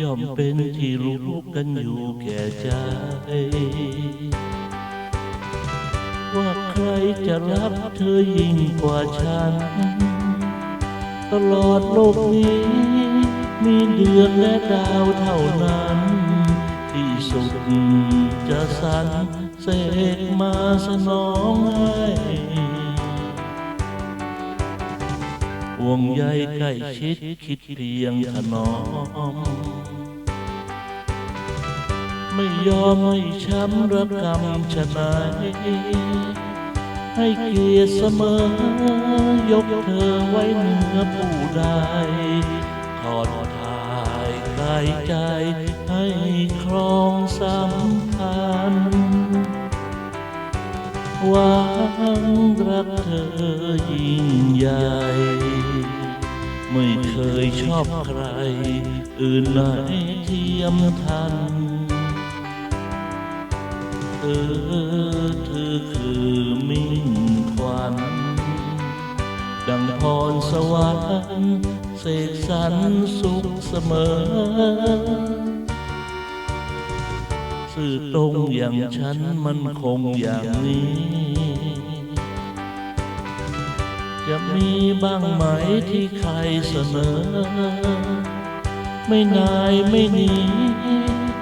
ย่อมเป็นที่รู้กันอยู่แก่ใจ ว่าใครจะรักเธอยิ่งกว่าฉัน ตลอดโลกนี้ มีเดือนและดาวเท่านั้น ที่สุดจะสรรเสกมาสนองให้ ห่วงใยใกล้ชิดคิดเพียงถนอม ไม่ยอมให้ช้ำระกำชะไหนให้เกียรติเสมอยกเธอไว้เหนือผู้ใดทอดทายกายใจให้ครองสัมพันธ์หวั งรักเธอยิ่งใหญ่ ไม่เคยชอบใคร อื่นไหนเทียมทัน เธอเธอคือมิ่งควันดังพรสวรรค์เสกสรรสุขเสมอ สื่อตรงอย่างฉันมันคงอย่างนี้ จะมีบ้างไหมที่ใครเสนอ ไม่นายไม่หนี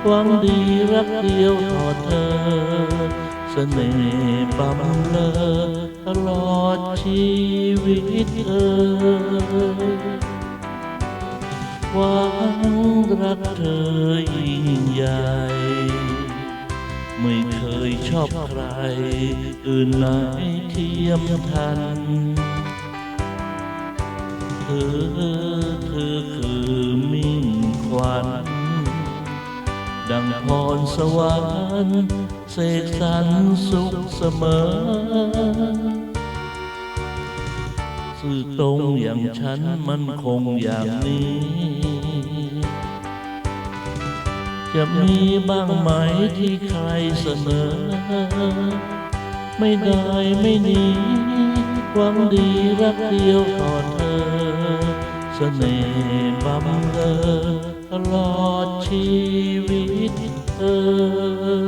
หวังดีรักเดียวต่อเธอ เสน่ห์บำเลอตลอดชีวิตเออหวังรักเธอยิ่งใหญ่ไม่เคยชอบใคร อื่นไหนเทียมทัน เธอ เธอคือมิ่งควันดังพรสวรรค์เสกสรรสุขเสมอ สื่อตรงอย่างฉันมันคงอย่างนี้ จะมีบ้างไหมที่ใครเสนอ ไม่ได้ไม่หนี หวังดีรักเดียวต่อเธอเสน่ห์บำเรอตลอดชีวิตเธอ